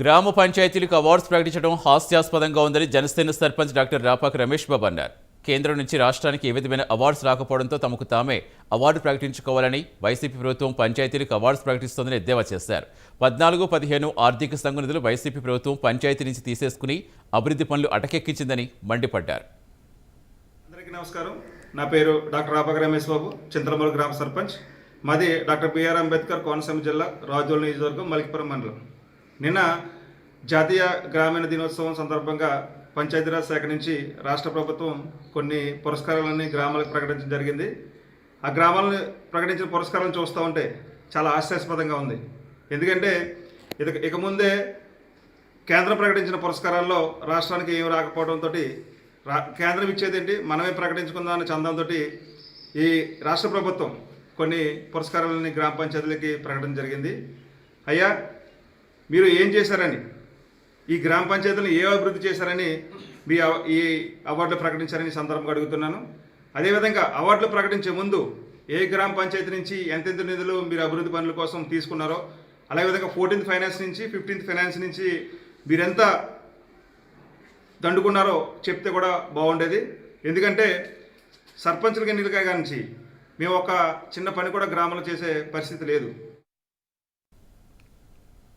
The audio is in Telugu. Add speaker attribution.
Speaker 1: గ్రామ పంచాయతీలకు అవార్డ్స్ ప్రకటించడం హాస్యాస్పదంగా ఉందని జనసేన సర్పంచ్ డాక్టర్ రాపాక రమేష్ బాబు అన్నారు. కేంద్రం నుంచి రాష్ట్రానికి ఏ విధమైన అవార్డ్స్ రాకపోవడంతో తమకు తామే అవార్డు ప్రకటించుకోవాలని వైసీపీ ప్రభుత్వం పంచాయతీలకు అవార్డ్స్ ప్రకటిస్తోందని ఎద్దేవా చేశారు. పద్నాలుగు పదిహేను ఆర్థిక సంఘ నిధులు వైసీపీ ప్రభుత్వం పంచాయతీ నుంచి తీసేసుకుని అభివృద్ధి పనులు అటకెక్కించిందని మండిపడ్డారు.
Speaker 2: అందరికీ నమస్కారం. నా పేరు డాక్టర్ రాపాక రమేష్ బాబు చింతలమూరు గ్రామ సర్పంచ్. మాది డాక్టర్ బిఆర్ అంబేద్కర్ కోనసీమ జిల్లా రాజోల్ నియోజకవర్గం మలికిపురం మండలం. నిన్న జాతీయ గ్రామీణ దినోత్సవం సందర్భంగా పంచాయతీరాజ్ శాఖ నుంచి రాష్ట్ర ప్రభుత్వం కొన్ని పురస్కారాలన్నీ గ్రామాలకు ప్రకటించడం జరిగింది. ఆ గ్రామాలను ప్రకటించిన పురస్కారాలను చూస్తూ ఉంటే చాలా హాస్యాస్పదంగా ఉంది. ఎందుకంటే ఇక ఇక ముందే కేంద్రం ప్రకటించిన పురస్కారాల్లో రాష్ట్రానికి ఏమి రాకపోవడంతో రా కేంద్రం ఇచ్చేది ఏంటి? మనమే ప్రకటించుకుందాం అనే చందంతో ఈ రాష్ట్ర ప్రభుత్వం కొన్ని పురస్కారాలని గ్రామ పంచాయతీలకి ప్రకటన జరిగింది. అయ్యా మీరు ఏం చేశారని ఈ గ్రామ పంచాయతీలను ఏ అభివృద్ధి చేశారని మీ అవ- ఈ అవార్డులు ప్రకటించారని సందర్భంగా అడుగుతున్నాను. అదేవిధంగా అవార్డులు ప్రకటించే ముందు ఏ గ్రామ పంచాయతీ నుంచి ఎంతెంత నిధులు మీరు అభివృద్ధి పనుల కోసం తీసుకున్నారో అలాగే విధంగా ఫోర్టీన్త్ ఫైనాన్స్ నుంచి ఫిఫ్టీన్త్ ఫైనాన్స్ నుంచి మీరెంత దండుకున్నారో చెప్తే కూడా బాగుండేది. ఎందుకంటే సర్పంచులకి ఎన్నికగా నుంచి మేము ఒక చిన్న పని కూడా గ్రామంలో చేసే పరిస్థితి లేదు.